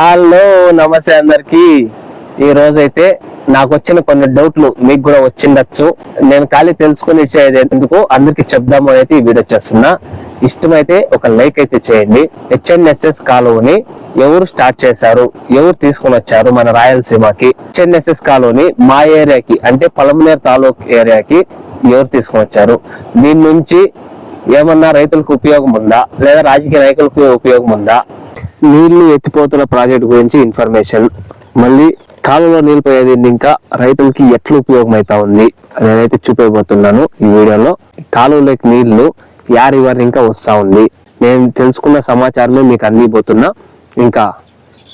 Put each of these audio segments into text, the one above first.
Hello నమస్తే అందరికి. ఈ రోజైతే నాకు వచ్చిన కొన్ని డౌట్లు మీకు కూడా వచ్చిండొచ్చు. నేను ఖాళీ తెలుసుకుని ఇచ్చేది ఎందుకు అందరికి చెప్దాము అయితే ఈ వీడియో చేస్తున్నా. ఇష్టమైతే ఒక లైక్ అయితే చేయండి. హెచ్ఎన్ఎస్ఎస్ కాలువని ఎవరు స్టార్ట్ చేశారు? ఎవరు తీసుకొని వచ్చారు మన రాయలసీమకి? హెచ్ఎన్ఎస్ఎస్ కాలువని మా ఏరియాకి అంటే పలమనేరు తాలూక్ ఏరియాకి ఎవరు తీసుకొని వచ్చారు? దీని నుంచి ఏమన్నా రైతులకు ఉపయోగం ఉందా? లేదా రాజకీయ నాయకులకు ఉపయోగం ఉందా? నీళ్ళు ఎత్తిపోతున్న ప్రాజెక్ట్ గురించి ఇన్ఫర్మేషన్. మళ్ళీ కాలువలో నీళ్ళు పోయేది ఇంకా? రైతులకి ఎట్లా ఉపయోగం అవుతా ఉంది? నేనైతే చూపించబోతున్నాను ఈ వీడియోలో. కాలువలోకి నీళ్ళు యారి వారి ఇంకా వస్తా ఉంది. నేను తెలుసుకున్న సమాచారమే మీకు అందిపోతున్నా. ఇంకా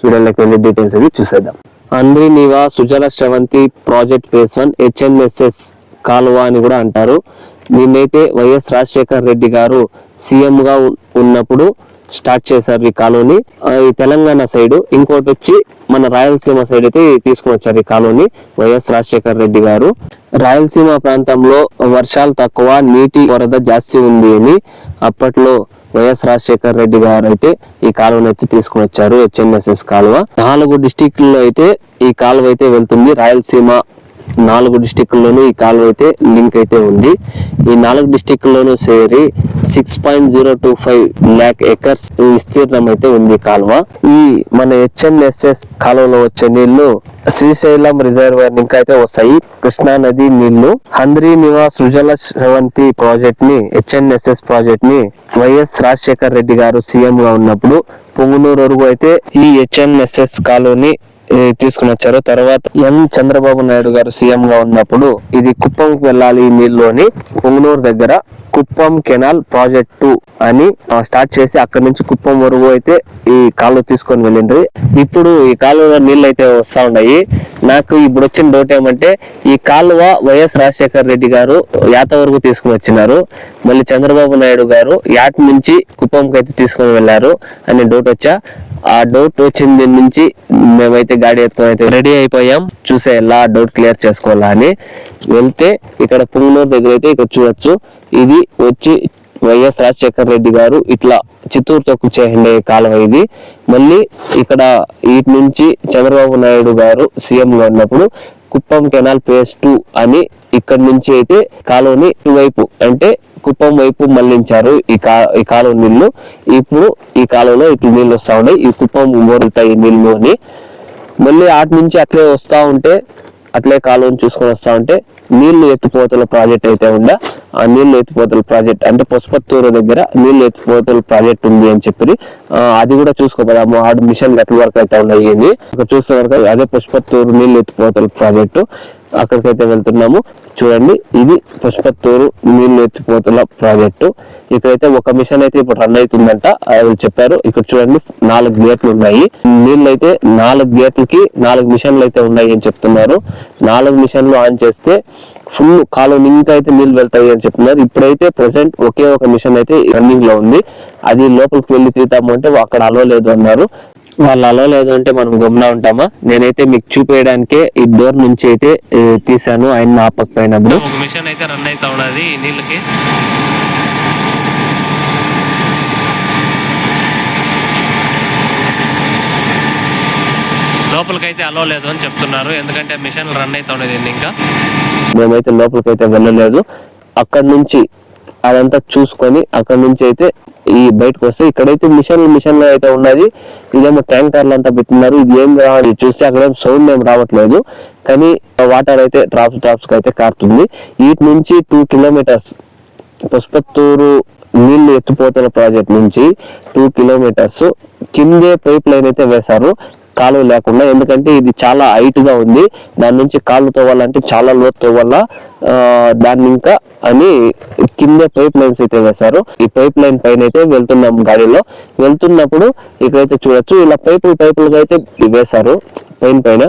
వీడియోలోకి వెళ్ళే డీటెయిల్స్ అది చూసేద్దాం. Handri Neeva Sujala Sravanthi project phase one HNSS కాలువ అని కూడా అంటారు. నిన్నైతే వైఎస్ రాజశేఖర్ రెడ్డి గారు సీఎంగా ఉన్నప్పుడు స్టార్ట్ చేశారు ఈ కాలువని ఈ తెలంగాణ సైడ్ ఇంకోటి వచ్చి మన రాయలసీమ సైడ్ అయితే తీసుకుని వచ్చారు ఈ కాలువని వైఎస్ రాజశేఖర్ రెడ్డి గారు. రాయలసీమ ప్రాంతంలో వర్షాలు తక్కువ నీటి వరద జాస్తి ఉంది అని అప్పట్లో వైఎస్ రాజశేఖర్ రెడ్డి గారు అయితే ఈ కాలువను అయితే తీసుకుని వచ్చారు హెచ్ఎన్ఎస్ఎస్ కాలువ. నాలుగు డిస్టిక్లలో అయితే ఈ కాలువ అయితే వెళ్తుంది. రాయలసీమ నాలుగు డిస్టిక్ల్లోనూ ఈ కాలువ అయితే లింక్ అయితే ఉంది. ఈ నాలుగు డిస్టిక్ల్లోనూ సేరి six point zero two five lakh acres విస్తీర్ణం అయితే ఉంది కాలువ. ఈ మన హెచ్ఎన్ఎస్ఎస్ కాలువలో వచ్చే నీళ్ళు శ్రీశైలం రిజర్వాయర్ ఇంకా అయితే వస్తాయి. కృష్ణా నది నీళ్ళు హంద్రి నివాస్ సృజల శ్రవంతి ప్రాజెక్ట్ని హెచ్ఎన్ఎస్ఎస్ ప్రాజెక్ట్ని వైఎస్ రాజశేఖర్ రెడ్డి గారు సీఎం గా ఉన్నప్పుడు పొంగునూరు వరకు అయితే ఈ హెచ్ఎన్ఎస్ఎస్ కాలువని తీసుకుని వచ్చారు. తర్వాత ఎన్. చంద్రబాబు నాయుడు గారు సీఎం గా ఉన్నప్పుడు ఇది కుప్పంకి వెళ్ళాలి ఈ అని పొంగనూరు దగ్గర కుప్పం కెనాల్ ప్రాజెక్ట్ అని స్టార్ట్ చేసి అక్కడి నుంచి కుప్పం వరకు అయితే ఈ కాలువ తీసుకొని వెళ్ళిండ్రి. ఇప్పుడు ఈ కాలువలో నీళ్ళు అయితే వస్తా ఉన్నాయి. నాకు ఇప్పుడు వచ్చిన డౌట్ ఏమంటే ఈ కాలువ వైఎస్ రాజశేఖర్ రెడ్డి గారు యాత వరకు తీసుకుని వచ్చినారు. మళ్ళీ చంద్రబాబు నాయుడు గారు యాట్ నుంచి కుప్పంకి అయితే తీసుకొని వెళ్ళారు అనే డౌట్ వచ్చా. ఆ డౌట్ వచ్చింది దీని నుంచి మేమైతే గాడి ఎత్తుకొని అయితే రెడీ అయిపోయాం. చూసే ఎలా డౌట్ క్లియర్ చేసుకోవాలా అని. వెళ్తే ఇక్కడ పుంగనూరు దగ్గర అయితే ఇక్కడ చూడొచ్చు. ఇది వచ్చి వైఎస్ రాజశేఖర్ రెడ్డి గారు ఇట్లా చిత్తూరుతో తొక్కు చేయండి కాలువ ఇది. మళ్ళీ ఇక్కడ వీటి నుంచి చంద్రబాబు నాయుడు గారు సీఎంగా ఉన్నప్పుడు కుప్పం కెనాల్ ఫేజ్ టూ అని ఇక్కడ నుంచి అయితే కాలువని ఇటువైపు అంటే కుప్పం వైపు మళ్ళించారు ఈ కా ఈ కాలువ నీళ్ళు. ఇప్పుడు ఈ కాలువలో ఇట్లు నీళ్ళు వస్తా ఉన్నాయి. ఈ కుప్పం మోరుతాయి నీళ్ళు నీళ్ళు అని మళ్ళీ అటు నుంచి అట్లే వస్తా ఉంటే అట్లే కాలువని చూసుకొని వస్తా ఉంటే నీళ్ళు ఎత్తిపోతల ప్రాజెక్ట్ అయితే ఉందా? ఆ నీళ్ళు ఎత్తిపోతల ప్రాజెక్ట్ అంటే పుష్పత్తూరు దగ్గర నీళ్ళు ఎత్తిపోతల ప్రాజెక్ట్ ఉంది అని చెప్పి అది కూడా చూసుకోపోదాము. ఆడు మిషన్ ఎట్ల వరకు అయితే ఉన్నాయి అని ఇక్కడ చూస్తే కనుక అదే పుష్పత్తూరు నీళ్ళు ఎత్తిపోతల ప్రాజెక్టు. అక్కడికైతే వెళ్తున్నాము. చూడండి ఇది పుష్పత్తూరు నీళ్ళు ఎత్తిపోతున్న ప్రాజెక్టు. ఇక్కడైతే ఒక మిషన్ అయితే ఇప్పుడు రన్ అవుతుందంట. అది చెప్పారు ఇక్కడ చూడండి నాలుగు గేట్లు ఉన్నాయి. నీళ్ళు అయితే నాలుగు గేట్లకి నాలుగు మిషన్లు అయితే ఉన్నాయి అని చెప్తున్నారు. నాలుగు మిషన్లు ఆన్ చేస్తే ఫుల్ కాలువ ఇంకా అయితే నీళ్ళు వెళ్తాయి అని చెప్తున్నారు. ఇప్పుడైతే ప్రెసెంట్ ఒకే ఒక మిషన్ అయితే రన్నింగ్లో ఉంది. అది లోపలికి వెళ్ళి తీతాము అంటే అక్కడ అలవలేదు అన్నారు. వాళ్ళు అలో లేదు అంటే మనం గమ్మున ఉంటామా? నేనైతే మీకు చూపేయడానికే ఈ డోర్ నుంచి అయితే ఏ, తీశాను. ఆయన ఆపకపోయినప్పుడు ఒక మిషన్ అయితే రన్ అవుతా ఉన్నది నీళ్ళకి. లోపలికైతే అలో లేదు అని చెప్తున్నారు. ఎందుకంటే మిషన్ రన్ అవుతా ఉన్నది ఇంకా. మేమైతే లోపలికి అయితే వెళ్ళలేదు. అక్కడ నుంచి అదంతా చూసుకొని అక్కడ నుంచి అయితే ఈ బయటకు వస్తే ఇక్కడైతే మిషన్ మిషన్ అయితే ఉన్నది. ఇదేమో ట్యాంకర్లు అంతా పెట్టినారు ఇది ఏం రావాలి చూస్తే అక్కడ సౌండ్ ఏం రావట్లేదు. కానీ వాటర్ అయితే డ్రాప్స్ డ్రాప్స్ అయితే కారుతుంది. వీటి నుంచి టూ కిలోమీటర్స్ పుష్పత్తూరు నీళ్ళు ఎత్తిపోతున్న ప్రాజెక్ట్ నుంచి టూ కిలోమీటర్స్ కిందే పైప్ లైన్ అయితే వేశారు. కాలువ లేకుండా ఎందుకంటే ఇది చాలా హైట్గా ఉంది. దాని నుంచి కాళ్ళు తోవాలంటే చాలా లోతు తవ్వాల దాన్ని ఇంకా అని కింద పైప్ లైన్స్ అయితే వేశారు. ఈ పైప్ లైన్ పైన అయితే వెళ్తున్నాం గాడిలో. వెళ్తున్నప్పుడు ఇక్కడైతే చూడొచ్చు ఇలా పైపులు పైపులుగా అయితే వేశారు పైన పైన.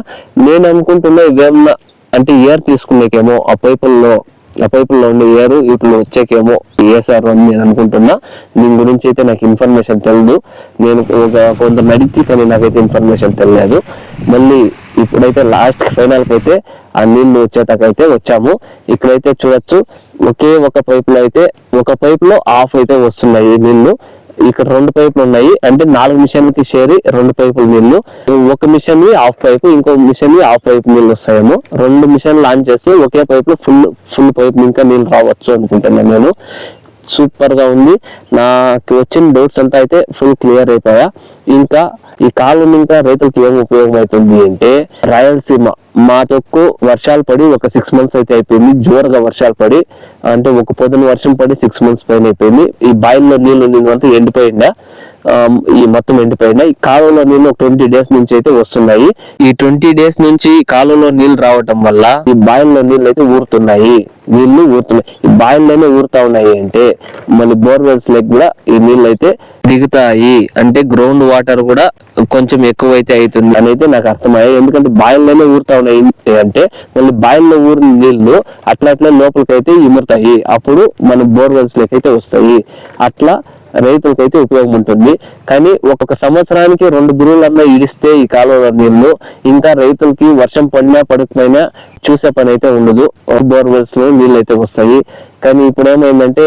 నేను అనుకుంటున్నా ఇవేమన్నా అంటే ఇయర్ తీసుకునేకేమో ఆ పైపుల్లో ఆ పైపుల్లో ఉండే ఏరు వీటిలో వచ్చేకేమో ఏసారు అని నేను అనుకుంటున్నా. దీని గురించి అయితే నాకు ఇన్ఫర్మేషన్ తెలియదు నేను ఒక కొంత నడిచి కానీ నాకైతే ఇన్ఫర్మేషన్ తెలియదు మళ్ళీ ఇప్పుడైతే లాస్ట్ ఫైనల్కి అయితే ఆ నీళ్ళు వచ్చేటకైతే వచ్చాము. ఇక్కడైతే చూడొచ్చు ఒకే ఒక పైపులో అయితే ఒక పైపులో ఆఫ్ అయితే వస్తున్నాయి నీళ్ళు. ఇక్కడ రెండు పైపులు ఉన్నాయి. అంటే నాలుగు మిషన్లకి చేరి రెండు పైపులు నీళ్ళు ఒక మిషన్ హాఫ్ పైపు ఇంకో మిషన్ హాఫ్ పైపు నీళ్ళు వస్తాయేమో. రెండు మిషన్ లాంచ్ చేస్తే ఒకే పైప్లో ఫుల్ ఫుల్ పైప్ ఇంకా నీళ్ళు రావచ్చు అనుకుంటున్నాను నేను. సూపర్గా ఉంది. నాకు వచ్చిన డౌట్స్ అంతా అయితే ఫుల్ క్లియర్ అయిపోయా ఇంకా ఈ కాలం ఇంకా రైతులకు ఏం ఉపయోగం అవుతుంది అంటే రాయలసీమ మా తొక్కు వర్షాలు పడి ఒక సిక్స్ మంత్స్ అయితే అయిపోయింది. జోరుగా వర్షాలు పడి అంటే ఒక పొద్దున వర్షం పడి సిక్స్ మంత్స్ పైన అయిపోయింది. ఈ బాయిల్లో నీళ్ళు నిన్నంతా ఎండిపోయిందా? ఈ మొత్తం ఎండిపోయినాయి. ఈ కాలువలో నీళ్ళు ఒక ట్వంటీ డేస్ నుంచి అయితే వస్తున్నాయి. ఈ ట్వంటీ డేస్ నుంచి కాలువలో నీళ్ళు రావటం వల్ల ఈ బాయిల్లో నీళ్ళు అయితే ఊరుతున్నాయి. నీళ్ళు ఊరుతున్నాయి. ఈ బాయిల్లోనే ఊరుతా ఉన్నాయి అంటే మళ్ళీ బోర్వెల్స్ లెక్ కూడా ఈ నీళ్ళు అయితే దిగుతాయి. అంటే గ్రౌండ్ వాటర్ కూడా కొంచెం ఎక్కువ అయితే అవుతుంది అని అయితే నాకు అర్థమయ్యాయి. ఎందుకంటే బాయిల్లోనే ఊరుతా ఉన్నాయి అంటే మళ్ళీ బాయిల్లో ఊరిన నీళ్ళు అట్లా అట్లా లోపలికైతే ఇమురుతాయి. అప్పుడు మన బోర్వెల్స్ లెక్క అయితే వస్తాయి. అట్లా రైతులకైతే ఉపయోగం ఉంటుంది కానీ ఒక్కొక్క సంవత్సరానికి రెండు గురువులన్నా ఇడిస్తే ఈ కాలువల నీళ్ళు ఇంకా రైతులకి వర్షం పడినా పడకపోయినా చూసే పని అయితే ఉండదు. బోర్వెల్స్లో నీళ్ళు అయితే వస్తాయి. కానీ ఇప్పుడు ఏమైందంటే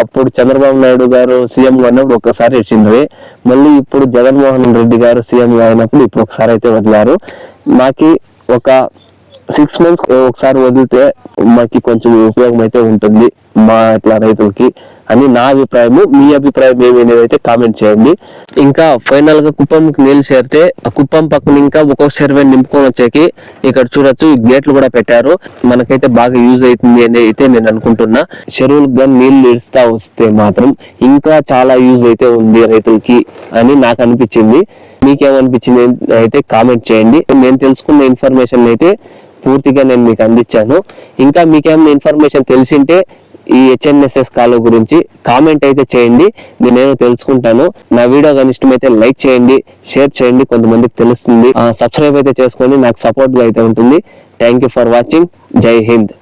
అప్పుడు చంద్రబాబు నాయుడు గారు సీఎం గా ఉన్నప్పుడు ఒక్కసారి ఇచ్చిండ్రి మళ్ళీ ఇప్పుడు జగన్మోహన్ రెడ్డి గారు సీఎం గా అయినప్పుడు ఇప్పుడు ఒకసారి అయితే వదిలారు. మాకి ఒక సిక్స్ మంత్స్ ఒకసారి వదిలితే మాకి కొంచెం ఉపయోగం అయితే ఉంటుంది. మా ఇట్లా రైతులకి అని నా అభిప్రాయం మీ అభిప్రాయం ఏమి అనేది అయితే కామెంట్ చేయండి. ఇంకా ఫైనల్గా కుప్పంకి నీళ్ళు చేరితే ఆ కుప్పం పక్కన ఇంకా ఒక్కొక్క సర్వే నింపుకొని వచ్చేకి ఇక్కడ చూడొచ్చు ఈ గేట్లు కూడా పెట్టారు. మనకైతే బాగా యూజ్ అవుతుంది అని అయితే నేను అనుకుంటున్నా. చెరువులకు కానీ నీళ్ళు ఇస్తా వస్తే మాత్రం ఇంకా చాలా యూజ్ అయితే ఉంది రైతులకి అని నాకు అనిపించింది. మీకేమనిపించింది అయితే కామెంట్ చేయండి. నేను తెలుసుకున్న ఇన్ఫర్మేషన్ అయితే పూర్తిగా నేను మీకు అందించాను. ఇంకా మీకేమైనా ఇన్ఫర్మేషన్ తెలిసింటే ఈ హెచ్ఎన్ఎస్ఎస్ కాలువ గురించి కామెంట్ అయితే చేయండి. నేను తెలుసుకుంటాను. నా వీడియో కానీ ఇష్టమైతే లైక్ చేయండి షేర్ చేయండి కొంతమందికి తెలుస్తుంది. సబ్స్క్రైబ్ అయితే చేసుకొని నాకు సపోర్ట్గా అయితే ఉంటుంది. థ్యాంక్ యూ ఫర్ వాచింగ్ జై హింద్